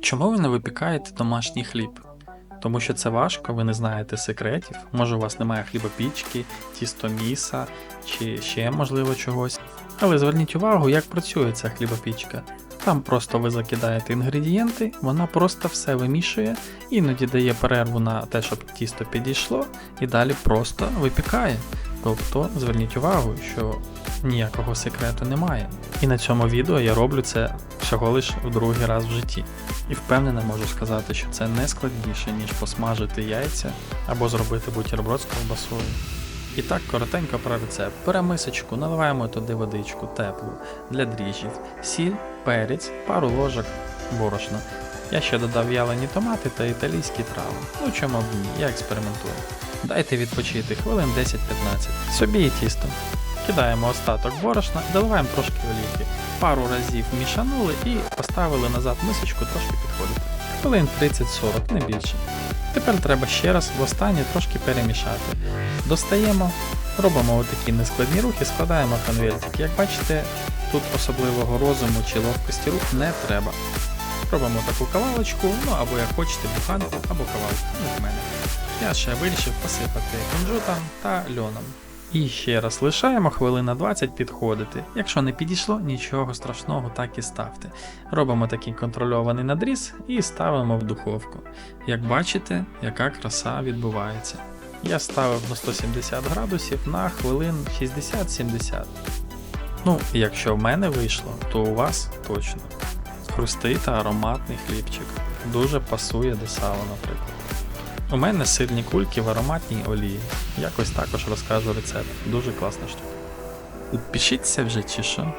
Чому ви не випікаєте домашній хліб? Тому що це важко, ви не знаєте секретів. Може, у вас немає хлібопічки, тістоміса чи ще можливо чогось. Але зверніть увагу, як працює ця хлібопічка. Там просто ви закидаєте інгредієнти, вона просто все вимішує, іноді дає перерву на те, щоб тісто підійшло, і далі просто випікає. Тобто зверніть увагу, що ніякого секрету немає. І на цьому відео я роблю це всього лиш в другий раз в житті. І впевнено можу сказати, що це не складніше, ніж посмажити яйця або зробити бутерброд з ковбасою. І так, коротенько про рецепт. Беремо наливаємо туди водичку теплу для дріжджів, сіль, перець, пару ложок борошна. Я ще додав в'ялені томати та італійські трави. Ну чому б ні, я експериментую. Дайте відпочити хвилин 10-15. Собі і тісто. Кидаємо остаток борошна, доливаємо трошки олійки. Пару разів мішанули і поставили назад мисочку трошки підходити. Хвилин 30-40, не більше. Тепер треба ще раз востаннє трошки перемішати. Достаємо, робимо отакі нескладні рухи, складаємо конвертик. Як бачите, тут особливого розуму чи ловкості рук не треба. Робимо таку кавалочку, ну або як хочете буханку, або кавалку, ну, як в мене. Я ще вирішив посипати кунжутом та льоном. І ще раз лишаємо хвилин на 20 підходити. Якщо не підійшло, нічого страшного так і ставте. Робимо такий контрольований надріз і ставимо в духовку. Як бачите, яка краса відбувається. Я ставив на 170 градусів на хвилин 60-70. Ну, якщо в мене вийшло, то у вас точно. Хрустий та ароматний хлібчик. Дуже пасує до сала, наприклад. У мене сирні кульки в ароматній олії. Якось також розкажу рецепт. Дуже класна штука. Підпишіться вже чи що?